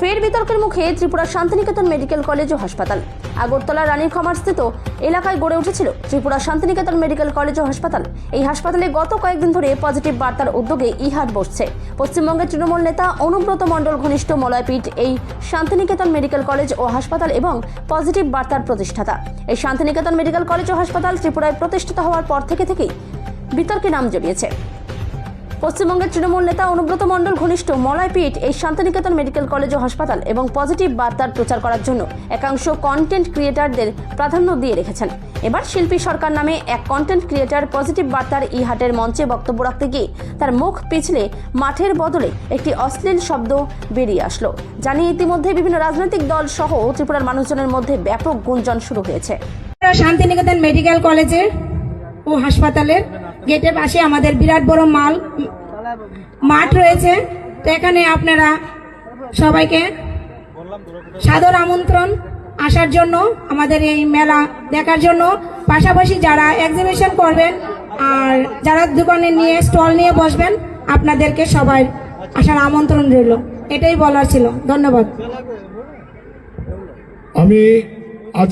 ফের বিতর্কের মুখে ত্রিপুরা শান্তিনিকেতন মেডিকেল কলেজ ও হাসপাতাল। আগরতলা রানীর খামারস্থিত এলাকায় গড়ে উঠেছিল ত্রিপুরা শান্তিনিকেতন মেডিকেল কলেজ ও হাসপাতাল। এই হাসপাতালে গত কয়েকদিন ধরে পজিটিভ বার্তার উদ্যোগে ইহাট বসছে। পশ্চিমবঙ্গের তৃণমূল নেতা অনুব্রত মণ্ডল ঘনিষ্ঠ মলয়পীঠ এই শান্তিনিকেতন মেডিকেল কলেজ ও হাসপাতাল এবং পজিটিভ বার্তার প্রতিষ্ঠাতা। এই শান্তিনিকেতন মেডিকেল কলেজ ও হাসপাতাল ত্রিপুরায় প্রতিষ্ঠিত হওয়ার পর থেকে থেকেই বিতর্কে নাম জড়িয়েছে। পশ্চিমবঙ্গের তৃণমূল নেতা অনুব্রত মণ্ডল ঘনিষ্ঠ মলয়পীঠ এই শান্তিনিকেতন মেডিকেল কলেজ ও হাসপাতাল এবং পজিটিভ বার্তার প্রচার করার জন্য একাংশ কন্টেন্ট ক্রিয়েটারদের প্রাধান্য দিয়ে রেখেছেন। এবার শিল্পী সরকার নামে এক কন্টেন্ট ক্রিয়েটার পজিটিভ বার্তার ইহাটের মঞ্চে বক্তব্য রাখতে গিয়ে তার মুখ পিছলে মাঠের বদলে একটি অশ্লীল শব্দ বেরিয়ে আসলো। জানিয়ে ইতিমধ্যে বিভিন্ন রাজনৈতিক দল সহ ত্রিপুরার মানুষজনের মধ্যে ব্যাপক গুঞ্জন শুরু হয়েছে। শান্তিনিকেতন মেডিকেল কলেজের ও হাসপাতালের গেটের পাশে আমাদের বিরাট বড় মাল মাঠ রয়েছে। তো এখানে আপনারা সবাইকে সাদর আমন্ত্রণ আসার জন্য, আমাদের এই মেলা দেখার জন্য। পাশাপাশি যারা এক্সিবিশন করবেন আর যারা দোকানে নিয়ে স্টল নিয়ে বসবেন, আপনাদেরকে সবাই আসার আমন্ত্রণ রইল। এটাই বলার ছিল। ধন্যবাদ। আমি আজ